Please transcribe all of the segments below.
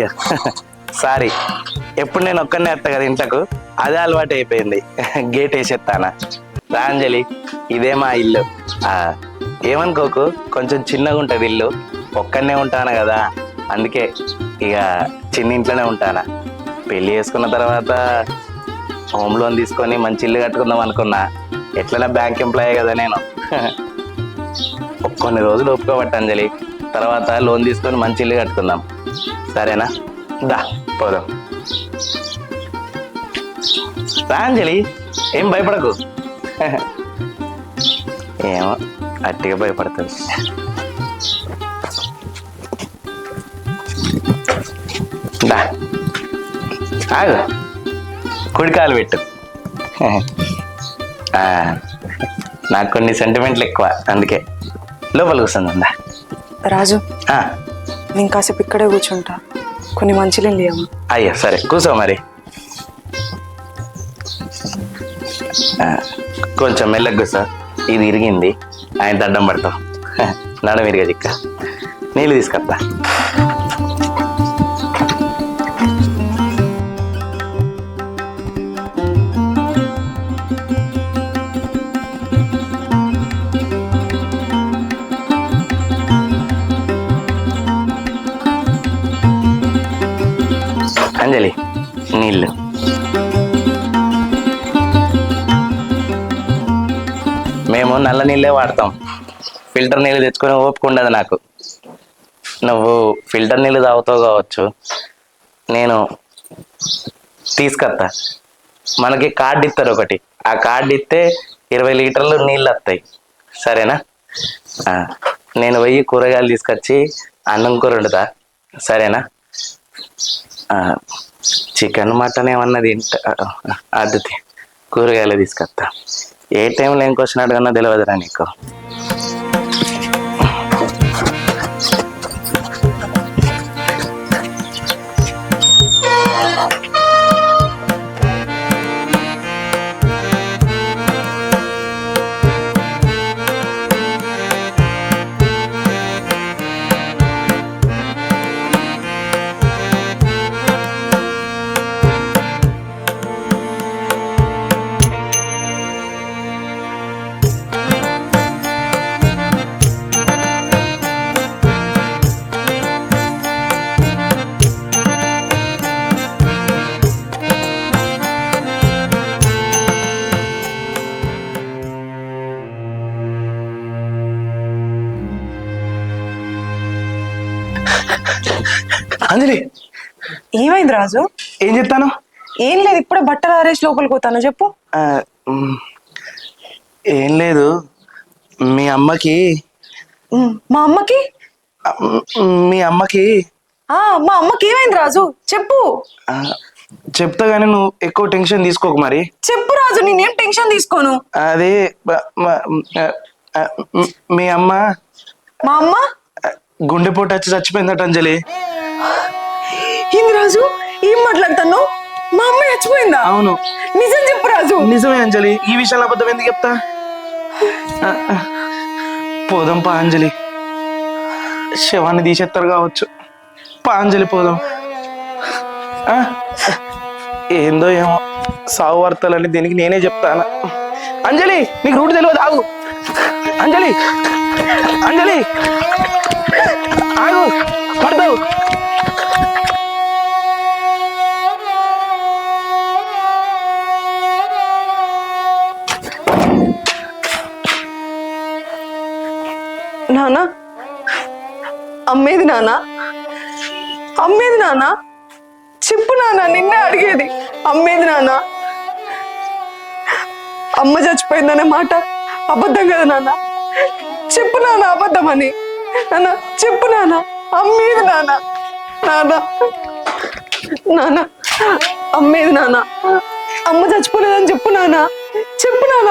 అయ్యో. సారీ. ఎప్పుడు నేను ఒక్కనే వస్తా కదా ఇంట్లకు? అదే అలవాటు అయిపోయింది. గేట్ వేసేస్తానా? రాంజలి ఇదే మా ఇల్లు. ఏమనుకోకు? కొంచెం చిన్నగా ఉంటుంది ఇల్లు. ఒక్కనే ఉంటాను కదా? అందుకే ఇక చిన్న ఇంట్లోనే ఉంటానా? పెళ్ళి చేసుకున్న తర్వాత హోమ్ లోన్ తీసుకొని మంచి ఇల్లు కట్టుకుందాం అనుకున్నా. ఎట్లైనా బ్యాంక్ ఎంప్లాయే కదా నేను. కొన్ని రోజులు ఒప్పుకోబట్టి అంజలి. తర్వాత లోన్ తీసుకొని మంచి ఇల్లు కట్టుకుందాం. సరేనా? దా పోదాం. రా అంజలి ఏం భయపడకు. ఏమో అట్టిగా భయపడుతుంది దా. ఆగు. కుడికాలు పెట్టు. ఆ, నాకు కొన్ని సెంటిమెంట్లు ఎక్కువ అందుకే. లోపల కూర్చుందా రాజు. ఆ, నేను కాసేపు ఇక్కడే కూర్చుంటా. కొన్ని మంచిలు లేవు. అయ్యా సరే కూర్చో మరి. కొంచెం మెల్లగ్గు సార్ ఇది ఇరిగింది. ఆయన దండం పడతావు నడం చిక్క నీళ్ళు తీసుకొస్తా. అంజలి నీళ్ళు మేము నల్ల నీళ్ళే వాడతాం ఫిల్టర్ నీళ్ళు తెచ్చుకొని ఓపిక ఉండదు నాకు నువ్వు ఫిల్టర్ నీళ్ళు తాగుతావు కావచ్చు నేను తీసుకొస్తా మనకి కార్డు ఇస్తారు ఒకటి ఆ కార్డు ఇస్తే ఇరవై లీటర్లు నీళ్ళు వస్తాయి సరేనా నేను పోయి కూరగాయలు తీసుకొచ్చి అన్నం కూర వండుతా సరేనా చికెన్ మటన్ ఏమన్నా తింటా. అది కూరగాయలు తీసుకొస్తా. ఏ టైంలో ఏం క్వశ్చన్ అడగన్నా తెలియదురా నీకు. ఏమైంది రాజు. ఏం చెప్తాను? ఏం లేదు ఇప్పుడే బట్టలు ఆరేసి లోపలికి పోతాను చెప్పు. ఏం లేదు. మీ అమ్మకి మా అమ్మకి? మ్, అమ్మకి మా అమ్మకి ఏమైంది రాజు? చెప్పు. చెప్తా కానీ నువ్వు ఎక్కువ టెన్షన్ తీసుకోకు మరి. చెప్పు రాజు నేనేం టెన్షన్ తీసుకోను? అదే మ- అమ్మ మా అమ్మ? గుండెపోటు వచ్చి చచ్చిపోయిందట అంజలి. రాజు? ఏం మాట్లాడుతాను మా అమ్మ చచ్చిపోయిందా? అవును. నిజం చెప్పు రాజు. నిజమే అంజలి. ఈ విషయంలో అబద్ధం ఎందుకు చెప్తా? పోదాం పా అంజలి. శవాన్ని తీసేస్తారు కావచ్చు. పా అంజలి పోదాం. ఏందో ఏమో. సావు వార్తలని దీనికి నేనే చెప్తాను. అంజలి నీకు రూట్ తెలియదు ఆగు. అంజలి అంజలి. ఆగు పడతావు. నానా? అమ్మేది నానా? అమ్మేది నానా? చెప్పు నానా నిన్నే అడిగేది. అమ్మేది నానా? అమ్మ చచ్చిపోయిందనే మాట? అబద్ధం కదా నాన్న చెప్పు నాన్న అబద్ధం అని నాన్న చెప్పు నాన్న అమ్మేది నాన్న నాన్న నాన్న అమ్మేది నాన్న అమ్మ చచ్చిపోలేదని చెప్పు నాన్న చెప్పు నాన్న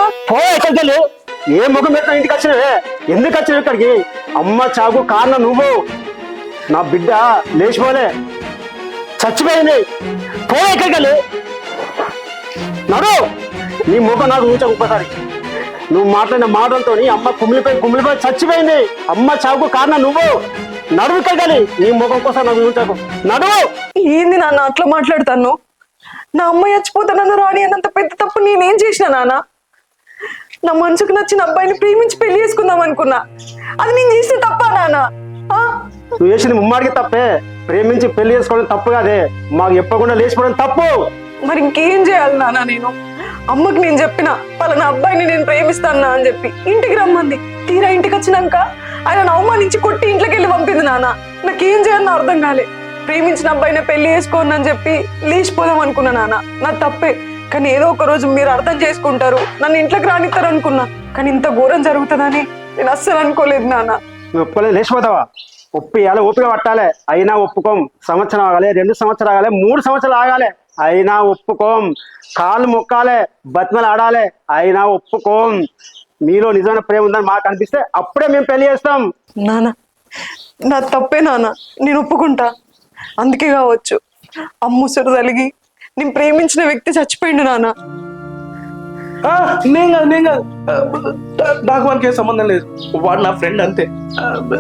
ఏ ముఖం పెట్టిన ఇంటికి వచ్చినవే? ఎందుకు వచ్చినావు ఇక్కడికి? అమ్మ చాకు కారణం నువ్వు. నా బిడ్డ లేచిపోలే. చచ్చిపోయింది. పో ఎక్కడికి వెళ్ళి. నడు. నీ ముఖం నాకు ఊచ ఒక్కసారి. నువ్వు మాట్లాడిన మాటలతో అమ్మ కుమిలిపోయి కుమిలిపోయి చచ్చిపోయింది. అమ్మ చావుకు కారణం నువ్వు. నడువు కలగాలి నీ ముఖం కోసం నాకు ఊచకు నడువు ఏంది నాన్న అట్లా మాట్లాడతాను? నా అమ్మ చచ్చిపోతే నన్ను రాని అన్నంత పెద్ద తప్పు నేనేం చేసిన నాన్న? నా మనసుకు నచ్చిన అబ్బాయిని ప్రేమించి పెళ్ళి చేసుకుందాం అనుకున్నా. అది నేను చేస్తే తప్పా నాన్న? ఆ? నువ్వు చేసింది ముమ్మాడికి తప్పే. ప్రేమించి పెళ్ళి చేసుకోవడం తప్పు కాదే. మాకు చెప్పకుండా లేచిపోవడం తప్పు. మరి ఇంకేం చేయాలి నాన్న నేను? అమ్మకి నేను చెప్పిన పలానా అబ్బాయిని నేను ప్రేమిస్తానా అని చెప్పి ఇంటికి రమ్మంది. తీరా ఇంటికి వచ్చినాక ఆయన అవమానించి కొట్టి ఇంట్లోకి వెళ్ళి పంపింది నాన్న. నాకేం చేయాలని అర్థం కాలే. ప్రేమించిన అబ్బాయిని పెళ్ళి చేసుకోను అని చెప్పి లేచిపోదాం అనుకున్నా నాన్న. నా తప్పే. కానీ ఏదో ఒక రోజు మీరు అర్థం చేసుకుంటారు. నన్ను ఇంట్లోకి రానిస్తారు అనుకున్నా కానీ ఇంత ఘోరం జరుగుతుందని నేను అస్సలు అనుకోలేదు నాన్న. ఒప్పుకోలేదు. లేచిపోతావా? ఒప్పియాలి ఓపిక పట్టాలి. అయినా ఒప్పుకోం. సంవత్సరం ఆగాలి. రెండు సంవత్సరాలు ఆగాలి. మూడు సంవత్సరాలు ఆగాలి. అయినా ఒప్పుకోం. కాళ్ళు మొక్కాలే. బతిమలు ఆడాలి. అయినా ఒప్పుకోం. మీలో నిజమైన ప్రేమ ఉందని మాకు అనిపిస్తే అప్పుడే మేము పెళ్ళి చేస్తాం. నాన్న నా తప్పే నాన్న. నేను ఒప్పుకుంటా. అందుకే కావచ్చు. అమ్ముసురు తలిగి నేను ప్రేమించిన వ్యక్తి చచ్చిపోయిండు నాన్న. ఆ, నేను కాదు నేను కాదు. నాకు సంబంధం లేదు. వాడు నా ఫ్రెండ్ అంతే.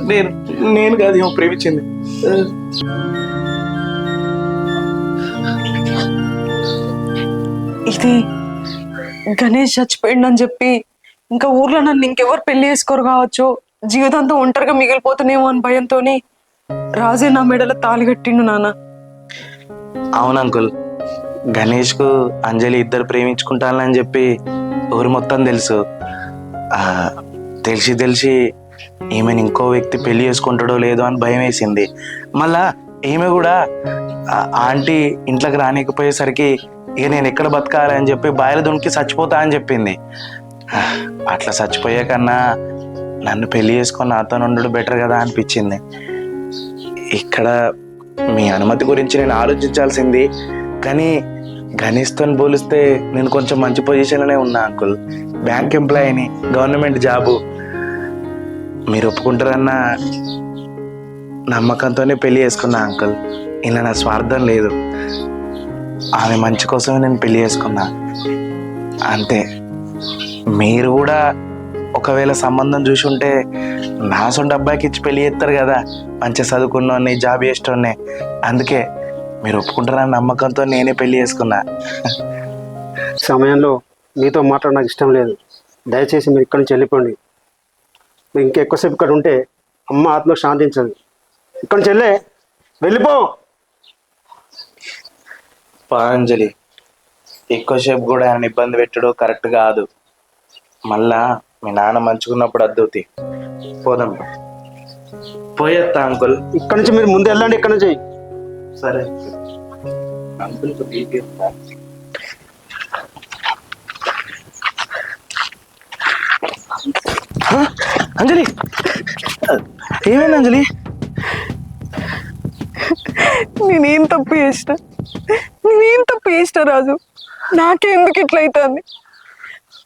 నేను నేను కాదు ఏమో ప్రేమించింది. ఇది గణేష్ చచ్చిపోయిండు అని చెప్పి ఇంకా ఊర్లో నన్ను ఇంకెవరు పెళ్ళి చేసుకోరు కావచ్చు. జీవితాంతం ఒంటరిగా మిగిలిపోతున్నామో అని భయంతోని రాజే నా మెడలో తాళి కట్టిండు నాన్న. అవును అంకుల్. గణేష్కు అంజలి ఇద్దరు ప్రేమించుకుంటానని చెప్పి ఊరు మొత్తం తెలుసు. ఆ, తెలిసి తెలిసి ఈమెను ఇంకో వ్యక్తి పెళ్ళి చేసుకుంటాడో లేదో అని భయం వేసింది. మళ్ళా ఈమె కూడా ఆంటీ ఇంట్లోకి రానికపోయేసరికి ఇక నేను ఎక్కడ బతకాలి అని చెప్పి బాయలు దునికి చచ్చిపోతా అని చెప్పింది. అట్లా చచ్చిపోయే కన్నా నన్ను పెళ్ళి చేసుకొని నాతో ఉండడం బెటర్ కదా అనిపించింది. ఇక్కడ మీ అనుమతి గురించి నేను ఆలోచించాల్సింది కానీ గణేష్తో పోలిస్తే నేను కొంచెం మంచి పొజిషన్లోనే ఉన్నా అంకుల్. బ్యాంక్ ఎంప్లాయీని గవర్నమెంట్ జాబు. మీరు ఒప్పుకుంటారన్న నమ్మకంతోనే పెళ్ళి చేసుకున్నా అంకుల్. ఇలా నా స్వార్థం లేదు. ఆమె మంచి కోసమే నేను పెళ్ళి చేసుకున్నా. అంతే. మీరు కూడా ఒకవేళ సంబంధం చూసి ఉంటే నా సొంత అబ్బాయికి ఇచ్చి పెళ్ళి చేస్తారు కదా. మంచిగా చదువుకున్నోని జాబ్ చేసేటోనే అందుకే మీరు ఒప్పుకుంటారన్న నమ్మకంతో నేనే పెళ్ళి చేసుకున్నా. సమయంలో మీతో మాట్లాడ నాకు ఇష్టం లేదు. దయచేసి మీరు ఇక్కడి నుంచి వెళ్ళిపోండి. మీరు ఇంకెక్కువసేపు ఇక్కడ ఉంటే అమ్మ ఆత్మ శాంతించదు. ఇక్కడి నుంచి వెళ్ళే. వెళ్ళిపో. పాంజలి ఎక్కువసేపు కూడా ఆయన ఇబ్బంది పెట్టడం కరెక్ట్ కాదు. మళ్ళా మీ నాన్న మంచుకున్నప్పుడు అద్దవుతి పోదాం. పోయేస్తా అంకుల్. ఇక్కడి నుంచి మీరు ముందు వెళ్ళండి ఇక్కడ నుంచి. సరే. అంకుల్ అంజలి! ఏమైంది అంజలి? నేనేం తప్పు చేసిన? నేనేం తప్పు చేసిన రాజు? నాకే ఎందుకు ఇట్లా అవుతుంది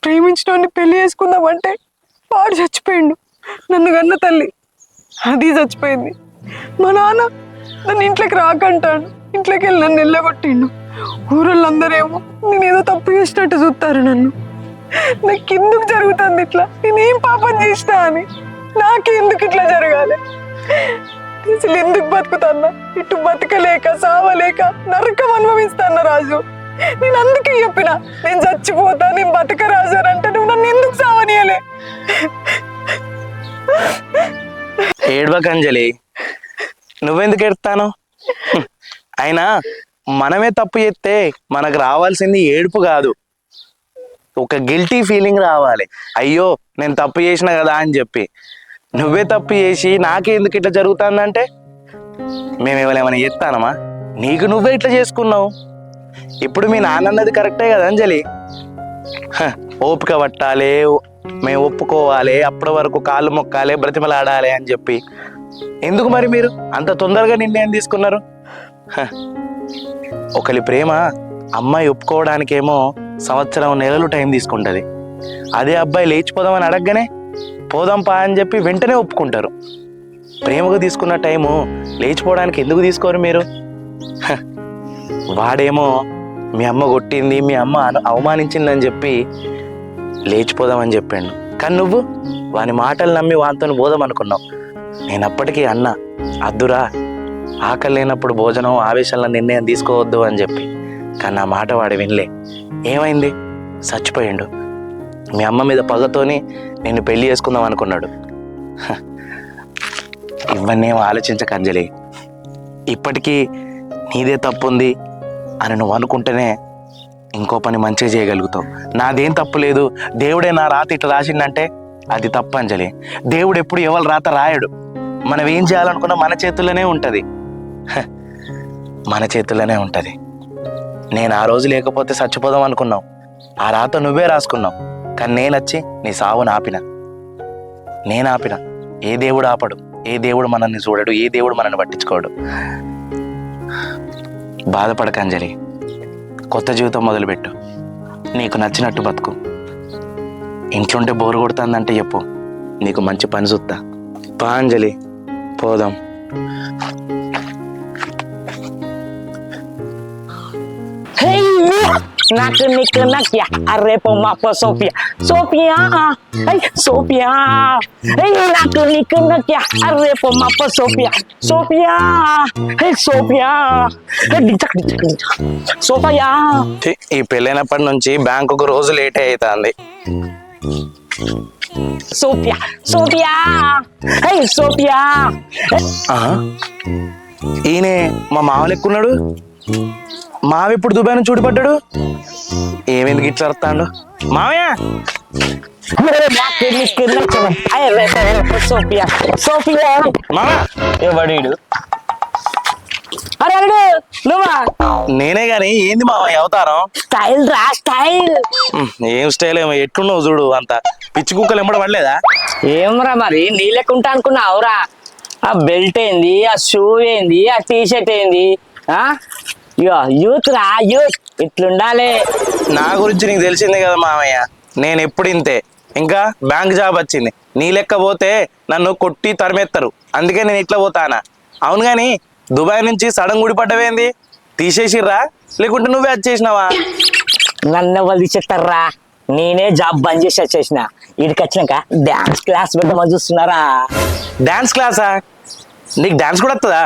ప్రేమించిన పెళ్ళి చేసుకుందామంటే వాడు చచ్చిపోయిండు. నన్ను కన్న తల్లి. అది చచ్చిపోయింది. మా నాన్న నన్ను ఇంట్లోకి రాకంటాడు. ఇంట్లోకి వెళ్ళి నన్ను వెళ్ళగొట్టిండు ఊరోళ్ళందరేమో నేను ఏదో తప్పు చేసినట్టు చూస్తారు నన్ను. నాకు ఎందుకు జరుగుతుంది ఇట్లా? నేనేం పాపం చేసినా అని. నాకెందుకు ఇట్లా జరగాలి? అసలు ఎందుకు బతుకుతాన్నా? ఇటు బతకలేక సావలేక నరకం అనుభవిస్తాన్న రాజు. నేను అందుకే చెప్పిన నేను చచ్చిపోతా నేను బతక రాజు అని అంటే నువ్వు నన్ను ఎందుకు సావనీయలే ఏడవక నువ్వెందుకు ఎడతాను అయినా మనమే తప్పు చేస్తే మనకు రావాల్సింది ఏడుపు కాదు. ఒక గిల్టీ ఫీలింగ్ రావాలి. అయ్యో నేను తప్పు చేసిన కదా అని చెప్పి. నువ్వే తప్పు చేసి నాకెందుకు ఇట్లా జరుగుతుందంటే? మేము ఏమైనా చేస్తానమా నీకు నువ్వే ఇట్లా చేసుకున్నావు. ఇప్పుడు మీ నాన్నది కరెక్టే కదా అంజలి? ఓపిక పట్టాలి మేము ఒప్పుకోవాలి అప్పటి వరకు కాళ్ళు మొక్కాలి బ్రతిమలాడాలి అని చెప్పి. ఎందుకు మరి మీరు అంత తొందరగా నిర్ణయం తీసుకున్నారు? హ, ఒకరి ప్రేమ అమ్మాయి ఒప్పుకోవడానికేమో సంవత్సరం నెలలు టైం తీసుకుంటుంది. అదే అబ్బాయి లేచిపోదామని అడగగానే పోదాం పా అని చెప్పి వెంటనే ఒప్పుకుంటారు. ప్రేమకు తీసుకున్న టైము లేచిపోవడానికి ఎందుకు తీసుకోరు మీరు? హ, వాడేమో మీ అమ్మ కొట్టింది మీ అమ్మ అవమానించిందని చెప్పి లేచిపోదామని చెప్పాడు. కానీ నువ్వు వాని మాటలు నమ్మి వానితో పోదాం అనుకున్నావు నేను అప్పటికీ అన్న అద్దురా ఆకలి లేనప్పుడు భోజనం ఆవేశంలో నిర్ణయం తీసుకోవద్దు అని చెప్పి. కానీ నా మాట వాడు వినలే. ఏమైంది? చచ్చిపోయిండు. మీ అమ్మ మీద పగతోని నేను పెళ్ళి చేసుకుందాం అనుకున్నాడు. ఇవన్నీ ఆలోచించక అంజలి. ఇప్పటికీ నీదే తప్పు ఉంది అని నువ్వు అనుకుంటేనే ఇంకో పని మంచిగా చేయగలుగుతావు. నాదేం తప్పు లేదు. దేవుడే నా రాత ఇట్లా రాసిండంటే అది తప్పు అంజలి. దేవుడు ఎప్పుడు ఎవరు రాత రాయడు. మనం ఏం చేయాలనుకున్నా మన చేతుల్లోనే ఉంటుంది. హ, మన చేతుల్లోనే ఉంటుంది. నేను ఆ రోజు లేకపోతే చచ్చిపోదాం అనుకున్నావు. ఆ రాత నువ్వే రాసుకున్నావు. కానీ నేను వచ్చి నీ సావును ఆపిన. నేను ఆపిన. ఏ దేవుడు ఆపడు. ఏ దేవుడు మనల్ని చూడడు. ఏ దేవుడు మనల్ని పట్టించుకోడు. బాధపడక అంజలి. కొత్త జీవితం మొదలుపెట్టు. నీకు నచ్చినట్టు బతుకు. ఇంట్లోంటే బోరు కొడుతుందంటే చెప్పు. నీకు మంచి పని చూస్తా పా అంజలి. పోదాం nak ni ke nak ya. Are pemapa Sofia. Sofia. Hei, Sofia. Hei, dicak, dicak, dicak. Sofia. ఛీ, ఈ పెళ్ళైనప్పటి నుంచి బ్యాంకుకు రోజు లేట్ అవుతుంది Sofia. Sofia. Hei, Sofia. ఈయనే మా మామ లెక్కున్నాడు మావ ఇప్పుడు దుబాయ్ నుంచి చూడిపడ్డాడు ఏమెందుకు ఇట్లా అరుతాడు మావయ్య Sofia. Sofia. మామ ఎవడీడు అరే నువ్వా? నేనే గాని ఏంది మావయ్య అవతారం? స్టైల్ రా స్టైల్. ఉమ్, ఏం స్టైల్ ఏమో ఎట్లున్నావు చూడు అంత. పిచ్చి కుక్కలు ఎంబడ పడలేదా ఏమరా మరి నీ లెక్కుంటా అనుకున్నావురా? ఆ బెల్ట్ ఏంది ఆ షూ ఏంది ఆ టీ షర్ట్ ఏంది ఆ? ఇగో యూత్ రా యూత్. ఇట్లుండాలి. నా గురించి నీకు తెలిసిందే కదా మామయ్య నేను ఎప్పుడు ఇంతే. ఇంకా బ్యాంక్ జాబ్ వచ్చింది. నీ లెక్క పోతే నన్ను కొట్టి తరిమేస్తారు అందుకే నేను ఇట్లా పోతానా. అవును కానీ దుబాయ్ నుంచి సడన్ గుడిపడ్డవేంది తీసేసిర్రా? లేకుంటే నువ్వే వచ్చేసినావా నన్ను వాళ్ళు చెప్తారా నేనే జాబ్ బంద్ చేసి వచ్చేసిన. ఇక్కడికి వచ్చినాక డాన్స్ క్లాస్ పెట్టమని చూస్తున్నారా? డాన్స్ క్లాసా నీకు డాన్స్ కూడా వస్తుందా?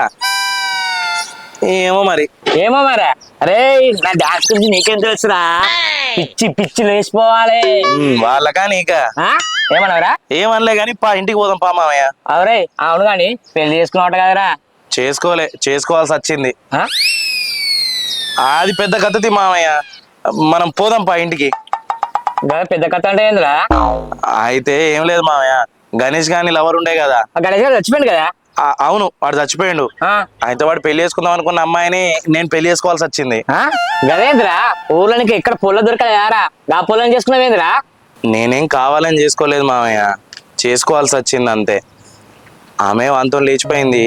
ఏమో మరి. ఏమో మరి? అరే నా డాన్స్ గురించి నీకేం తెలుసురా? పిచ్చి పిచ్చి లేచిపోవాలి ఉమ్, వాళ్ళకా నీక? ఆ? ఏమన్నావురా ఏమనలే కానీ పా ఇంటికి పోదాం పా మామయ్య. అవరే అవును కానీ పెళ్ళి చేసుకున్నావు కదరా. చేసుకోలే చేసుకోవాల్సి వచ్చింది? అది పెద్ద కథతి మామయ్య. మనం పోదాం పా ఇంటికి. పెద్ద కథ అంటే ఏందిరా? అయితే ఏం లేదు మామయ్య. గణేష్ గాని లవర్ ఉండే కదా. గణేష్ గారు చచ్చిపోయింది కదా? అవును వాడు చచ్చిపోయిండు? అయితే వాడు పెళ్ళి చేసుకుందాం అనుకున్న అమ్మాయిని నేను పెళ్ళి చేసుకోవాల్సి వచ్చింది. ఆ? గదేంద్రా? ఊర్లోనికి ఎక్కడ పొల్ల దొరకలేదారా గా పొలం చేసుకున్నావేంద్రా నేనేం కావాలని చేసుకోలేదు మామయ్య. చేసుకోవాల్సి వచ్చింది అంతే. ఆమె వంతో లేచిపోయింది.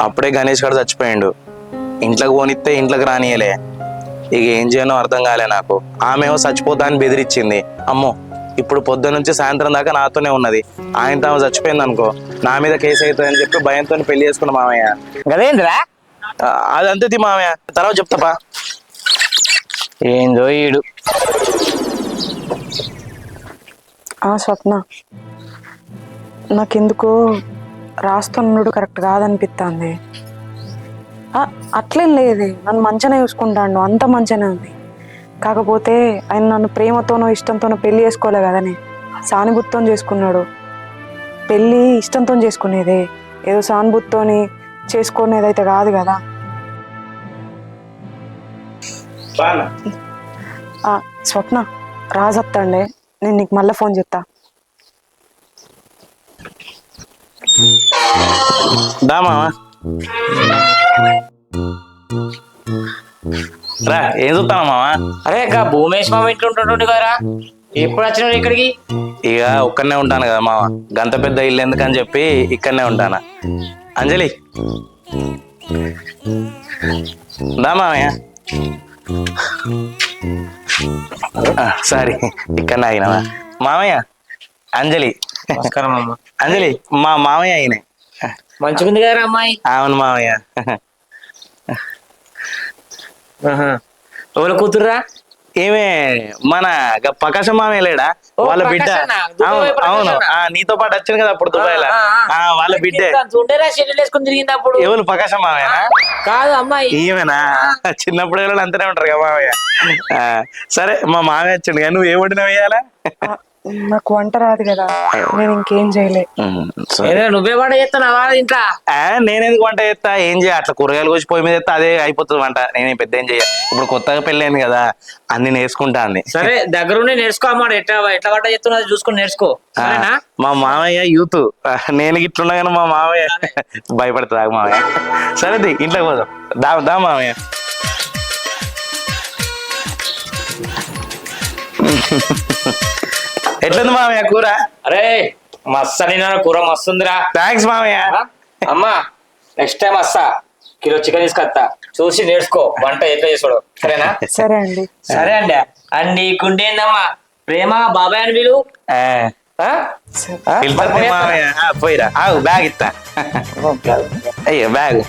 అప్పుడే గణేష్ గారు చచ్చిపోయిండు. ఇంట్లోకి పోనిస్తే ఇంట్లోకి రానియలే. ఇక ఏం చేయనో అర్థం కాలే నాకు. ఆమె చచ్చిపోతా అని బెదిరించింది అమ్మో ఇప్పుడు పొద్దు నుంచి సాయంత్రం దాకా నాతోనే ఉన్నది. ఆయనతో ఆమె చచ్చిపోయింది అనుకో నా మీద కేసు అవుతుందని చెప్పి భయంతో పెళ్ళి చేసుకున్న మామయ్య. గదేంద్రా? అదంతే తి మామయ్య. తర్వాత చెప్తాపా. ఏందో ఈడు. ఆ స్వప్న. నాకెందుకో రాస్తున్నాడు కరెక్ట్ కాదనిపిస్తుంది అట్లేం లేదే. నన్ను మంచిగానే చూసుకుంటాడు. అంత మంచిగానే ఉంది. కాకపోతే ఆయన నన్ను ప్రేమతోనో ఇష్టంతోనో పెళ్ళి చేసుకోలే కదనే సానుభూతితో చేసుకున్నాడు. పెళ్ళి ఇష్టంతో చేసుకునేదే. ఏదో సానుభూతితోని చేసుకునేదైతే కాదు కదా. స్వప్న రాజత్తండే. నేను నీకు మళ్ళీ ఫోన్ చేస్తా దా మామ. రా ఏం చూస్తాను మామ? అరే గా భూమేష్ మామ ఇంట్లో ఉంటుండే కదరా ఎప్పుడు వచ్చినాడు ఇక్కడికి? ఇక ఒక్కనే ఉంటాను కదా మామ. గంత పెద్ద ఇల్లు ఎందుకని చెప్పి ఇక్కడనే ఉంటాను. అంజలి. దా మామయ్య. సారీ ఇక్కడ ఆగినావా మామయ్య అంజలి. నమస్కారం అమ్మ. అంజలి మా మామయ్య అయిన మంచిగుంది కదరా అమ్మాయి అవును మామయ్య ఎవరు కూతుర్రా? ఏమే మన ప్రకాశం మామే లేడా? వాళ్ళ బిడ్డ. అవును ప్రకాశన్న. అవును. ఆ, నీతో పాటు వచ్చింది కదా అప్పుడు దుబాయ్ వాళ్ళ బిడ్డే. ఉండేరా షెడ్యూల్ వేసుకుని తిరిగింది అప్పుడు. ఎవరు ప్రకాశం మామేనా కాదు అమ్మాయి. ఈమెనా? చిన్నప్పుడు ఎవరు అంతనే ఉంటారు కదా మామయ్య ఆ, సరే మా మామయ్య వచ్చిండు కానీ నువ్వు ఏ వండిన వేయాలా? నాకు వంట రాదు కదా నేను ఇంకేం చేయలే. ఏదో నువ్వే వంట చేస్తున్నావా ఇంట్లో. నేను ఎందుకు వంట చేస్తా? ఏం చేయ అట్లా కూరగాయలు కోసి పొయ్యి మీద చేస్తా అదే అయిపోతుంది వంట. నేను పెద్ద ఏం చెయ్య ఇప్పుడు కొత్తగా పెళ్ళైంది కదా అన్ని నేర్చుకుంటా అన్ని. సరే దగ్గరుండి నేర్చుకో అమ్మాడు ఎట్లా ఎట్లా వంట చేస్తున్నది చూసుకొని నేర్చుకో. ఆ, సరేనా? మా మామయ్య యూత్. ఆ, నేను ఇట్లున్నా కానీ మా మామయ్య భయపడుతుంది ఆగు మామయ్య. సరే ది, ఇంట్లోకి పోదాం. దా దా మామయ్య. ఎట్లుంది మామయ్య కూర? అరే మస్తు అని కూర మస్తుందిరా. థ్యాంక్స్ మామయ్య? అమ్మా నెక్స్ట్ టైం వస్తా. కిలో చికెన్ తీసుకొస్తా. చూసి నేర్చుకో. వంట ఎట్లా చేసుకోడు సరేనా? సరే అండి. సరే అండి. అండి కుండేందమ్మా ప్రేమ బాబాయ్ అని వీలు మామయ్య. ఆ, పోయిరా. ఆగు బ్యాగ్ ఇస్తా. అయ్యో బ్యాగ్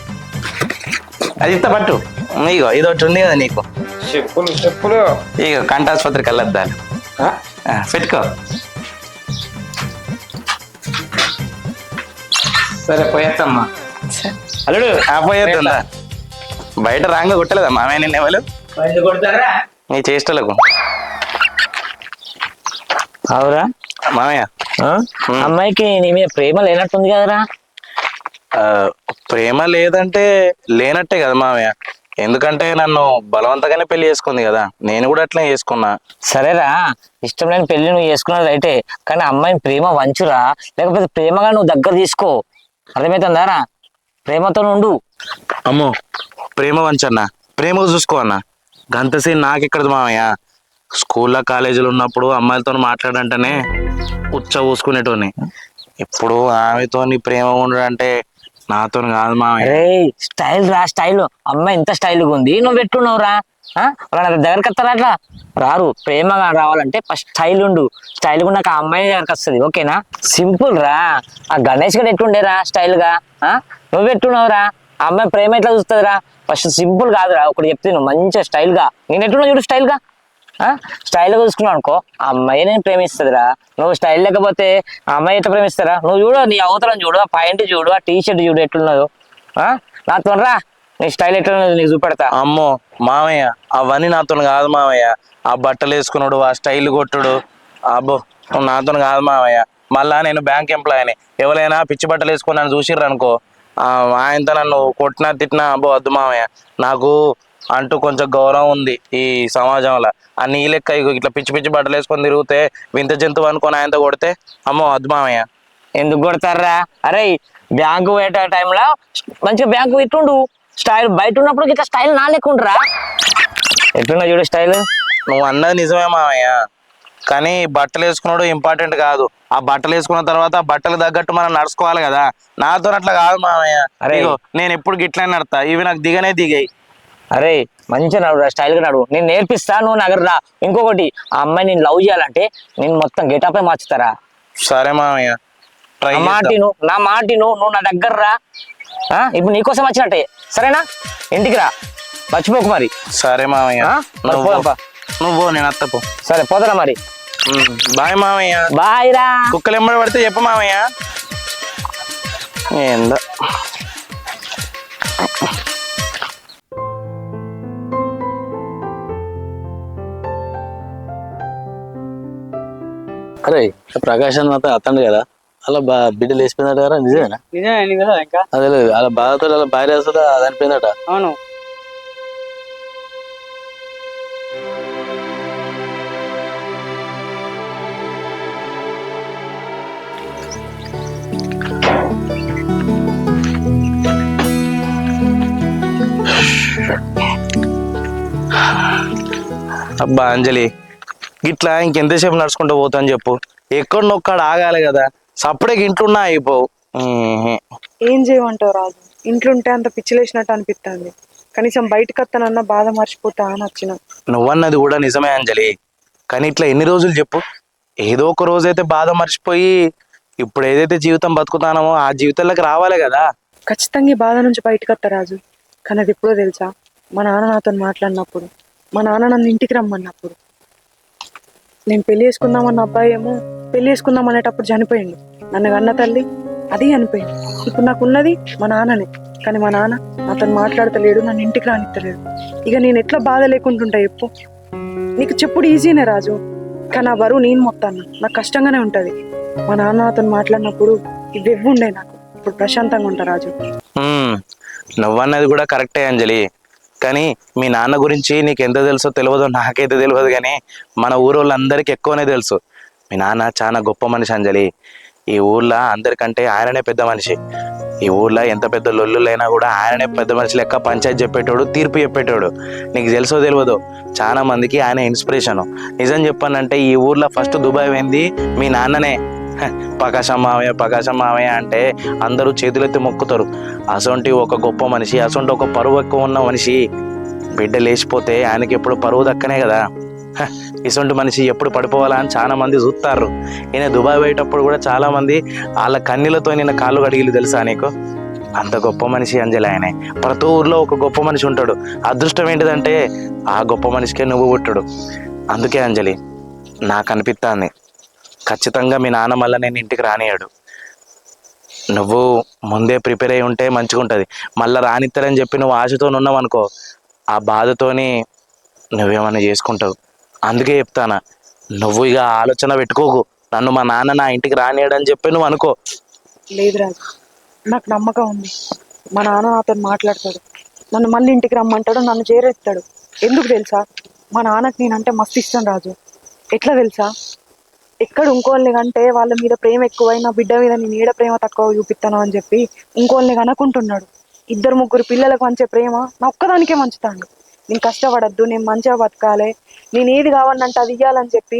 అది ఇస్తా పట్టు. ఇగో ఇది ఒకటి ఉంది కదా నీకు. చెప్పులు చెప్పులు. ఇగో కంఠాసుపత్రికి వెళ్ళొద్దాను ఆ? పెట్టుకో. సరే పోయేత్తమ్మా. అల్లుడు. ఆ పోయేద్దా బయట రాంగ కొట్టలేదా మామయ్య నిన్న ఎవరు? నీ చేష్టలకు. అవురా. మామయ్య. అమ్మాయికి నీ మీద ప్రేమ లేనట్టుంది కదరా. ఆ, ప్రేమ లేదంటే లేనట్టే కదా మామయ్య. ఎందుకంటే నన్ను బలవంతంగానే పెళ్ళి చేసుకుంది కదా. నేను కూడా అట్లే చేసుకున్నా. సరేరా ఇష్టం లేని పెళ్ళి నువ్వు చేసుకున్నది అయితే కానీ అమ్మాయిని ప్రేమ వంచురా లేకపోతే ప్రేమగా నువ్వు దగ్గర తీసుకో. అర్థమవుతుందారా ప్రేమతో ఉండు. అమ్మో ప్రేమ వంచన్న. ప్రేమ చూసుకో అన్న. గంతసేపు నాకెక్కడది మామయ్య? స్కూల్లో కాలేజీలో ఉన్నప్పుడు అమ్మాయిలతో మాట్లాడంటేనే ఉచ్చ ఊసుకునేటోని. ఇప్పుడు ఆమెతో ప్రేమ ఉండడం అంటే నాతో కాదు మామయ్య. రే స్టైల్ రా స్టైల్. అమ్మాయి ఇంత స్టైల్గా ఉంది. నువ్వు పెట్టున్నావు రా వాళ్ళ దగ్గరికి వస్తారా అట్లా? రారు ప్రేమగా రావాలంటే ఫస్ట్ స్టైల్ ఉండు. స్టైల్ ఉన్నాక ఆ అమ్మాయి దగ్గరికి వస్తుంది ఓకేనా? సింపుల్ రా. ఆ గణేష్ గడ్ ఎట్టుండేరా స్టైల్గా ఆ? నువ్వు పెట్టున్నావురా ఆ అమ్మాయి ప్రేమ ఎట్లా చూస్తుందిరా? ఫస్ట్ సింపుల్ కాదురా. ఒకటి చెప్తే నువ్వు మంచిగా స్టైల్గా నేను ఎట్టున్నావు చూడు స్టైల్గా స్టైల్గా చూసుకున్నావు అనుకో ఆ అమ్మాయి నేను ప్రేమిస్తుందిరా. నువ్వు స్టైల్ లేకపోతే ఆ అమ్మాయి ఎట్లా ప్రేమిస్తారా నువ్వు చూడు నీ అవతరం చూడు ఆ పాయింట్ చూడు ఆ టీ షర్ట్ చూడు ఎట్లున్నదో. ఆ? నాతో రా నీ స్టైల్ ఎట్లా నీకు చూపెడతా. అమ్మో మామయ్య అవన్నీ నాతో కాదు మామయ్య. ఆ బట్టలు వేసుకున్నాడు ఆ స్టైల్ కొట్టుడు. అబ్బో నువ్వు నాతో కాదు మామయ్య. మళ్ళా నేను బ్యాంక్ ఎంప్లాయీని. ఎవరైనా పిచ్చి బట్టలు వేసుకున్నాను నన్ను చూసిర్రు అనుకో ఆయనతో నన్ను కొట్టినా తిట్టినా అబ్బో వద్దు మామయ్య. నాకు అంటూ కొంచెం గౌరవం ఉంది ఈ సమాజంలో. ఆ నీ లెక్క ఇగో ఇట్లా పిచ్చి పిచ్చి బట్టలు వేసుకొని తిరిగితే వింత జంతువు అనుకొని ఆయనతో కొడితే అమ్మో వద్దు మామయ్య ఎందుకు కొడతారా అరే బ్యాంకు పోయే టైంలో మంచిగా బ్యాంకు ఇట్టుండు. స్టైల్ బయట ఉన్నప్పుడు ఇట్లా స్టైల్ నా లెక్క ఉండరా ఎట్లున్నా చూడు స్టైల్. నువ్వు అన్నది నిజమే మామయ్య. కానీ బట్టలు వేసుకున్నాడు ఇంపార్టెంట్ కాదు. ఆ బట్టలు వేసుకున్న తర్వాత బట్టలు తగ్గట్టు మనం నడుచుకోవాలి కదా. నాతో అట్లా కాదు మామయ్య. నేను ఎప్పుడు గిట్లనే నడతా. ఇవి నాకు దిగనే దిగాయి. అరే మంచిగా నడు స్టైల్గా నడు నేను నేర్పిస్తా నువ్వు నగరు రా. ఇంకొకటి ఆ అమ్మాయి నేను లవ్ చేయాలంటే నేను మొత్తం గెటప్ మార్చుతారా? సరే మామయ్య నా మాటిను నా మాటిను నువ్వు నా దగ్గర రా. ఆ, ఇప్పుడు నీకోసం వచ్చినట్టే. సరేనా? ఇంటికి రా. మర్చిపోకు మరి. సరే మామయ్య. ఆ? మరి నువ్వు పోదాంపా. నువ్వు పో, నేను అత్తపో సరే పోదరా మరి? బాయ్ మామయ్య. బాయ్ రా. కుక్కలు ఎంబడి పడితే చెప్పు మామయ్య. ఏందో. అరే ప్రకాశ్ అన్న అతను కదా. అలా బా బిడ్డ లేచిపోయిందట కదా నిజమేనా? నిజమే కదా ఇంకా? అదే లేదు అలా బాధతో అలా భార్య అసలు అది అనిపోయిందట అవును. అబ్బా అంజలి. గిట్లా ఇంకెంతసేపు నడుచుకుంటూ పోతా అని చెప్పు. ఎక్కడ నొక్కడ ఆగాలి కదా. సప్పుడే ఇంట్లోన్నా అయిపోవు. ఏం చేయమంటావు రాజు? ఇంట్లో ఉంటే అంత పిచ్చిలేసినట్టు అనిపిస్తుంది కనీసం బయటకు వస్తానన్న బాధ మర్చిపోతా అని వచ్చిన. నువ్వన్నది కూడా నిజమే అంజలి. కానీ ఇట్లా ఎన్ని రోజులు చెప్పు. ఏదో ఒక రోజైతే బాధ మర్చిపోయి ఇప్పుడు ఏదైతే జీవితం బతుకుతానమో ఆ జీవితంలోకి రావాలి కదా. ఖచ్చితంగా ఈ బాధ నుంచి బయటకు వస్తా రాజు. కానీ అది ఎప్పుడో తెలుసా? మా నాన్న నాతో మాట్లాడినప్పుడు మా నాన్న నన్ను ఇంటికి రమ్మన్నప్పుడు. నేను పెళ్ళి చేసుకుందామన్న అబ్బాయి ఏమో పెళ్ళి చేసుకుందాం అనేటప్పుడు చనిపోయింది నన్ను కన్న తల్లి అది చనిపోయింది. ఇప్పుడు నాకు ఉన్నది మా నాన్ననే. కానీ మా నాన్న అతను మాట్లాడతలేడు నన్ను ఇంటికి రానిస్తలేడు ఇక నేను ఎట్లా బాధ లేకుంటుంటా చెప్పు. నీకు చెప్పుడు ఈజీనే రాజు. కానీ ఆ బరువు నేను మొత్తాను నాకు కష్టంగానే ఉంటుంది. మా నాన్న అతను మాట్లాడినప్పుడు ఇవి ఉండే నాకు. ఇప్పుడు ప్రశాంతంగా ఉంటా రాజు. నువ్వన్నది కూడా కరెక్టే అంజలి. కానీ మీ నాన్న గురించి నీకు ఎంత తెలుసో తెలియదో నాకైతే తెలియదు కానీ మన ఊరోళ్ళందరికీ ఎక్కువనే తెలుసు. మీ నాన్న చాలా గొప్ప మనిషి అంజలి. ఈ ఊర్లో అందరికంటే ఆయననే పెద్ద మనిషి. ఈ ఊర్లో ఎంత పెద్ద లొల్లులైనా కూడా ఆయననే పెద్ద మనిషి లెక్క పంచాయతీ చెప్పేటోడు తీర్పు చెప్పేటోడు. నీకు తెలుసో తెలియదు చాలా మందికి ఆయన ఇన్స్పిరేషన్. నిజం చెప్పానంటే ఈ ఊర్లో ఫస్ట్ దుబాయ్ పోయింది మీ నాన్ననే. హ, ప్రకాశం పకాశం ప్రకాశం అంటే అందరూ చేతులెత్తి మొక్కుతారు. అసొంటి ఒక గొప్ప మనిషి అసొంటి ఒక పరువు ఎక్కువ ఉన్న మనిషి బిడ్డ లేచిపోతే ఆయనకి ఎప్పుడు పరువు దక్కనే కదా? హ, ఇసొంటి మనిషి ఎప్పుడు పడిపోవాలా అని చాలా మంది చూస్తారు ఈయన దుబాయ్ పోయేటప్పుడు కూడా చాలా మంది వాళ్ళ కన్నీలతో నిన్న కాళ్ళు కడిగిలు తెలుసా నీకు? అంత గొప్ప మనిషి అంజలి ఆయనే. ప్రతి ఊర్లో ఒక గొప్ప మనిషి ఉంటాడు. అదృష్టం ఏంటిదంటే ఆ గొప్ప మనిషికే నువ్వు పుట్టడు. అందుకే అంజలి నాకు అనిపిస్తుంది ఖచ్చితంగా మీ నాన్న మళ్ళీ నేను ఇంటికి రానియాడు నువ్వు ముందే ప్రిపేర్ అయి ఉంటే మంచిగా ఉంటుంది మళ్ళీ రానిస్తారని చెప్పి నువ్వు ఆశతో ఉన్నావు అనుకో ఆ బాధతోని నువ్వేమైనా చేసుకుంటావు. అందుకే చెప్తానా నువ్వు ఇక ఆలోచన పెట్టుకోకు. నన్ను మా నాన్న నా ఇంటికి రానియడని చెప్పి నువ్వు అనుకో. లేదు రాజు నాకు నమ్మకం ఉంది. మా నాన్న నాతో మాట్లాడతాడు. నన్ను మళ్ళీ ఇంటికి రమ్మంటాడు నన్ను చేరెత్తాడు ఎందుకు తెలుసా? మా నాన్నకి నేనంటే మస్తు ఇష్టం రాజు. ఎట్లా తెలుసా? ఎక్కడ ఇంకోళ్ళని కంటే వాళ్ళ మీద ప్రేమ ఎక్కువై నా బిడ్డ మీద నేను ఏడ ప్రేమ తక్కువ చూపిస్తాను అని చెప్పి ఇంకోళ్ళని కనుక్కుంటున్నాడు. ఇద్దరు ముగ్గురు పిల్లలకు మంచే ప్రేమ నా ఒక్కదానికే మంచుతాడు నేను కష్టపడద్దు నేను మంచిగా బతకాలి నేను ఏది కావాలంటే అది ఇవ్వాలని చెప్పి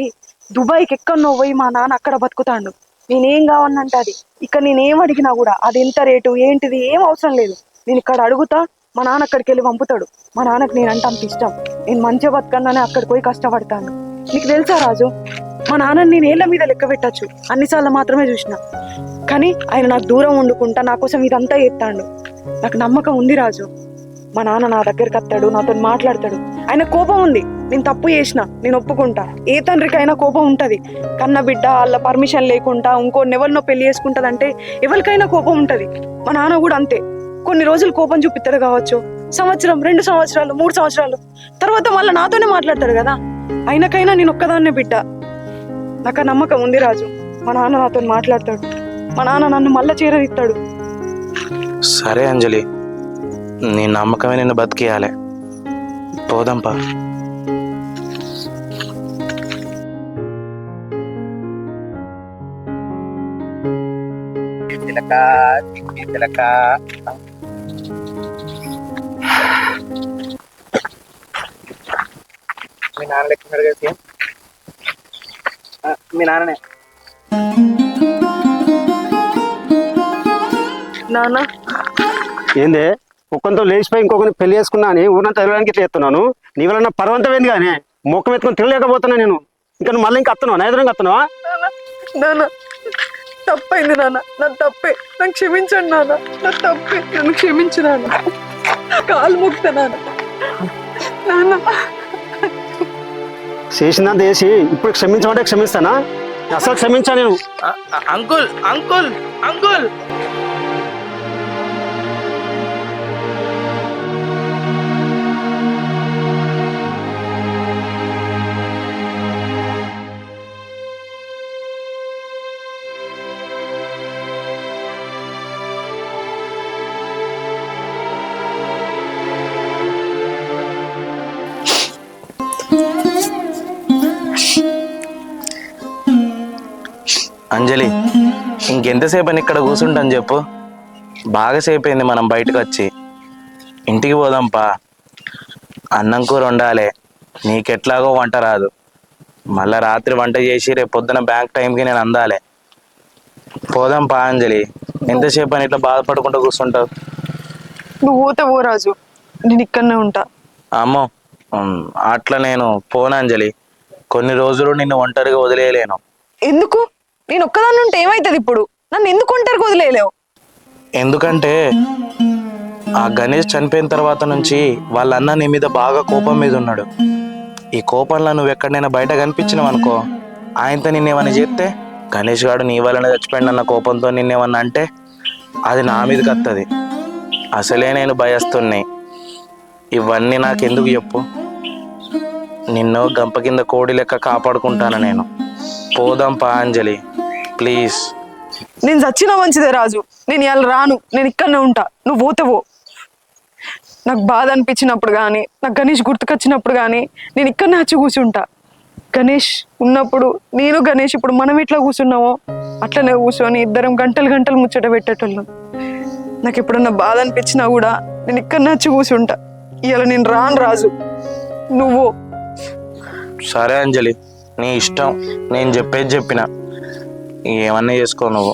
దుబాయ్కి ఎక్కడనో పోయి మా నాన్న అక్కడ బతుకుతాడు. నేనేం కావాలంటే అది. ఇక్కడ నేను ఏం అడిగినా కూడా అది ఎంత రేటు ఏంటిది ఏం అవసరం లేదు. నేను ఇక్కడ అడుగుతా మా నాన్న అక్కడికి వెళ్ళి పంపుతాడు. మా నాన్నకి నేనంటే అంత ఇష్టం. నేను మంచిగా బతకన్నానే అక్కడికి పోయి కష్టపడతాను. నీకు తెలుసా రాజు మా నాన్నని నేను ఏళ్ళ మీద లెక్క పెట్టచ్చు. అన్నిసార్లు మాత్రమే చూసిన. కానీ ఆయన నాకు దూరం వండుకుంటా నా కోసం ఇదంతా ఎత్తాడు. నాకు నమ్మకం ఉంది రాజు. మా నాన్న నా దగ్గరికి వస్తాడు నాతో మాట్లాడతాడు. ఆయన కోపం ఉంది. నేను తప్పు చేసిన నేను ఒప్పుకుంటా. ఏ తండ్రికైనా కోపం ఉంటుంది. కన్న బిడ్డ వాళ్ళ పర్మిషన్ లేకుండా ఇంకో ఎవరినో పెళ్ళి అంటే ఎవరికైనా కోపం ఉంటుంది. మా నాన్న కూడా అంతే. కొన్ని రోజులు కోపం చూపిస్తాడు కావచ్చు. సంవత్సరం రెండు సంవత్సరాలు మూడు సంవత్సరాలు. తర్వాత మళ్ళీ నాతోనే మాట్లాడతాడు కదా. అయినకైనా నేను ఒక్కదాన్నే బిడ్డ. నాకు ఆ నమ్మకం ఉంది రాజు. మా నాన్న నాతో మాట్లాడతాడు. మా నాన్న నన్ను మళ్ళా చేరదిస్తాడు సరే అంజలి నీ నమ్మకమే నిన్ను బతికేయాలి. పోదాంపా చిలక మీ నాన్న లెక్క కదా మీ నాన్ననే. నాన్న. ఏందే? ఒక్కంతో లేచిపోయి ఇంకొకరిని పెళ్ళి చేసుకున్నా అని ఊరంతా తిరగడానికి ఇట్లా ఎత్తున్నాను నీ వల్ల నా పర్వంతం ఏంది కానీ? మొక్కం ఎత్తుకొని తిరగలేకపోతున్నా నేను. ఇంకా నువ్వు మళ్ళీ ఇంకా వస్తున్నావు నా ఎదురుగా వస్తున్నావా నాన్న తప్పైంది నాన్న. నా తప్పే. నాకు క్షమించండి నాన్న. నా తప్పే. నన్ను క్షమించు నాన్న. కాలు ముక్త నాన్న. నాన్న. చేసిందంత చేసి ఇప్పుడు క్షమించమంటే క్షమిస్తానా? అసలు క్షమించా నేను. Uncle uncle uncle! ఇంకెంతసేపు అని ఇక్కడ కూర్చుంటాం చెప్పు. బాగా సేపు అయింది మనం బయటకు వచ్చి ఇంటికి పోదాంపా. అన్నం కూర వండాలి. నీకెట్లాగో వంట రాదు. మళ్ళా రాత్రి వంట చేసి రేపు పొద్దున బ్యాంక్ టైంకి నేను అందాలి. పోదాంపా అంజలి. ఎంతసేపు అని ఇట్లా బాధపడుకుంటూ కూర్చుంటావు నువ్వు పోతే పో రాజు. నేను ఇక్కడనే ఉంటా. అమ్మో. అట్లా నేను పోను అంజలి. కొన్ని రోజులు నిన్ను ఒంటరిగా వదిలేయలేను. ఎందుకు? నేను ఒక్కదాన్ని ఉంటే ఏమైతుంది ఇప్పుడు? నన్ను ఎందుకు ఒంటరికి వదిలేయలేవు? ఎందుకంటే ఆ గణేష్ చనిపోయిన తర్వాత నుంచి వాళ్ళ అన్న నీ మీద బాగా కోపం మీద ఉన్నాడు. ఈ కోపంలో నువ్వు ఎక్కడైనా బయట కనిపించినావు అనుకో ఆయనతో నిన్నేమని చెప్తే గణేష్ గాడు నీ వలన చచ్చిపోయింది అన్న కోపంతో నిన్నేమన్నా అంటే అది నా మీదకి వస్తుంది అసలే నేను భయస్తున్నాయి ఇవన్నీ నాకెందుకు చెప్పు? నిన్ను గంప కింద కోడి లెక్క కాపాడుకుంటాను నేను. పోదాం పా అంజలి ప్లీజ్ నేను చచ్చినా మంచిదే రాజు. నేను ఇవాళ రాను. నేను ఇక్కడనే ఉంటా. నువ్వు పోతావో నాకు బాధ అనిపించినప్పుడు కానీ నాకు గణేష్ గుర్తుకొచ్చినప్పుడు కానీ నేను ఇక్కడనే వచ్చి కూర్చుంటా. గణేష్ ఉన్నప్పుడు నేను గణేష్ ఇప్పుడు మనం ఎట్లా కూర్చున్నామో అట్లనే కూర్చొని ఇద్దరం గంటలు గంటలు ముచ్చట పెట్టేటోళ్ళం. నాకు ఎప్పుడన్నా బాధ అనిపించినా కూడా నేను ఇక్కడనే వచ్చి కూర్చుంటా. ఇవాళ నేను రాను రాజు. నువ్వు సరే అంజలి నీ ఇష్టం. నేను చెప్పేది చెప్పిన. ఏమన్నా చేసుకో నువ్వు.